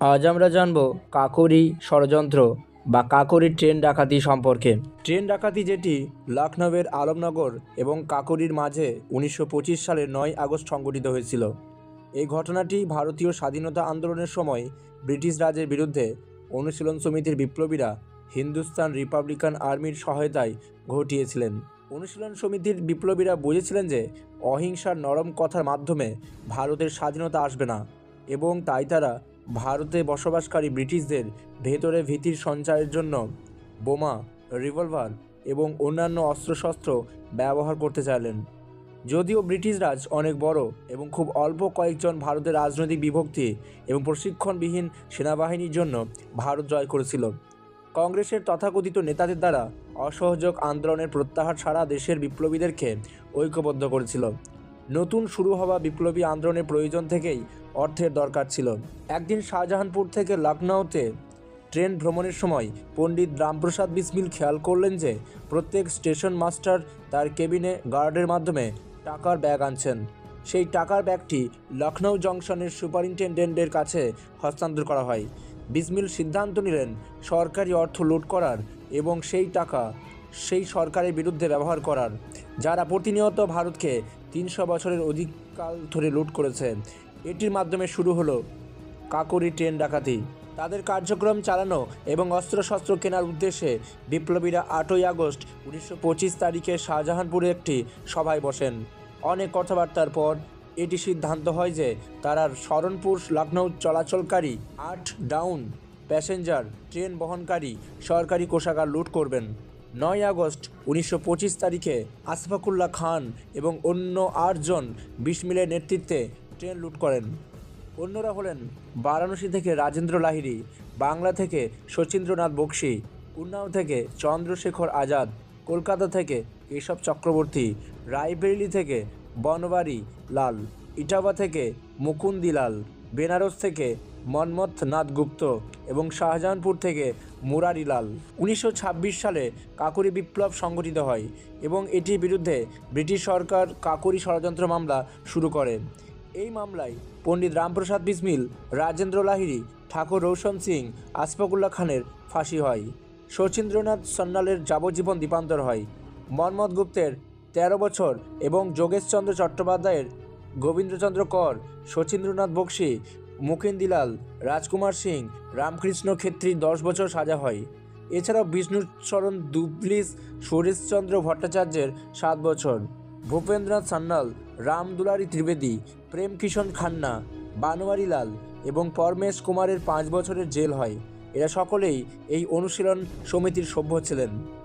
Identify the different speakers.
Speaker 1: আজ আমরা জানব কাকরি ষড়যন্ত্র বা কাকরি ট্রেন ডাকাতি সম্পর্কে। ট্রেন ডাকাতি যেটি লখনৌয়ের আলমনগর এবং কাকরির মাঝে উনিশশো পঁচিশ সালের নয় আগস্ট সংঘটিত হয়েছিল। এই ঘটনাটি ভারতীয় স্বাধীনতা আন্দোলনের সময় ব্রিটিশ রাজের বিরুদ্ধে অনুশীলন সমিতির বিপ্লবীরা হিন্দুস্তান রিপাবলিকান আর্মির সহায়তায় ঘটিয়েছিলেন। অনুশীলন সমিতির বিপ্লবীরা বুঝেছিলেন যে অহিংসার নরম কথার মাধ্যমে ভারতের স্বাধীনতা আসবে না এবং তাই তারা ভারতে বসবাসকারী ব্রিটিশদের ভেতরে ভীতির সঞ্চারের জন্য বোমা, রিভলভার এবং অন্যান্য অস্ত্রশস্ত্র ব্যবহার করতে চাইলেন। যদিও ব্রিটিশ রাজ অনেক বড় এবং খুব অল্প কয়েকজন ভারতের রাজনৈতিক বিভক্তি এবং প্রশিক্ষণবিহীন সেনাবাহিনীর জন্য ভারত জয় করেছিল। কংগ্রেসের তথাকথিত নেতাদের দ্বারা অসহযোগ আন্দোলনের প্রত্যাহার সারা দেশের বিপ্লবীদেরকে ঐক্যবদ্ধ করেছিল। নতুন শুরু হওয়া বিপ্লবী আন্দোলনের প্রয়োজন থেকেই অর্থের দরকার ছিল। একদিন শাহজাহানপুর থেকে লখনৌতে ট্রেন ভ্রমণের সময় পণ্ডিত রামপ্রসাদ বিসমিল খেয়াল করলেন যে, প্রত্যেক স্টেশন মাস্টার তার কেবিনে গার্ডের মাধ্যমে টাকার ব্যাগ আনছেন। সেই টাকার ব্যাগটি লখনৌ জংশনের সুপারিনটেন্ডেন্টের কাছে হস্তান্তর করা হয়। বিসমিল সিদ্ধান্ত নিলেন, সরকারি অর্থ লুট করার এবং সেই টাকা সেই সরকারের বিরুদ্ধে ব্যবহার করার, যারা প্রতিনিয়ত ভারতকে তিনশো বছরের অধিককাল ধরে লুট করেছে। এটির মাধ্যমে শুরু হলো কাকরি ট্রেন ডাকাতি। তাদের কার্যক্রম চালানো এবং অস্ত্রশস্ত্র কেনার উদ্দেশ্যে বিপ্লবীরা আটই আগস্ট উনিশশো পঁচিশ তারিখে শাহজাহানপুরে একটি সভায় বসেন। অনেক কথাবার্তার পর এটি সিদ্ধান্ত হয় যে তারা শরণপুর লখনৌ চলাচলকারী আট ডাউন প্যাসেঞ্জার ট্রেন বহনকারী সরকারি কোষাগার লুট করবেন। নয় আগস্ট উনিশশো পঁচিশ তারিখে আসফাকুল্লাহ খান এবং অন্য আটজন বিসমিলের নেতৃত্বে ট্রেন লুট করেন। অন্যরা হলেন বারাণসী থেকে রাজেন্দ্র লাহিড়ী, বাংলা থেকে শচীন্দ্রনাথ বক্সি, উন্নাও থেকে চন্দ্রশেখর আজাদ, কলকাতা থেকে কেশব চক্রবর্তী রায়বেরেলি থেকে বনবারি লাল, ইটাবা থেকে মুকুন্দিলাল বেনারস থেকে মন্মথ নাথ গুপ্ত এবং শাহজাহানপুর থেকে মুরারি লাল। উনিশশো সালে কাকুরি বিপ্লব সংগঠিত হয় এবং এটির বিরুদ্ধে ব্রিটিশ সরকার কাকুরি ষড়যন্ত্র মামলা শুরু করে। এই মামলায় পণ্ডিত রামপ্রসাদ বিসমিল, রাজেন্দ্র লাহিড়ী, ঠাকুর রৌশন সিং, আসফাকুল্লাহ খানের ফাঁসি হয়। শচীন্দ্রনাথ সন্ন্যালের যাবজ্জীবন দ্বীপান্তর হয়। মন্মথ গুপ্তের তেরো বছর এবং যোগেশচন্দ্র চট্টোপাধ্যায়ের গোবিন্দচন্দ্র কর, শচীন্দ্রনাথ বক্সি মুকিন্দিলাল, রাজকুমার সিং, রামকৃষ্ণ ক্ষেত্রী দশ বছর সাজা হয়। এছাড়াও বিষ্ণুচরণ দুবলিস, সুরেশচন্দ্র ভট্টাচার্যের সাত বছর। ভূপেন্দ্রনাথ সান্যাল রামদুলারি ত্রিবেদী প্রেম কিষণ খান্না বানোয়ারি লাল এবং পরমেশ কুমারের পাঁচ বছরের জেল হয়। এরা সকলেই এই অনুশীলন সমিতির সভ্য ছিলেন।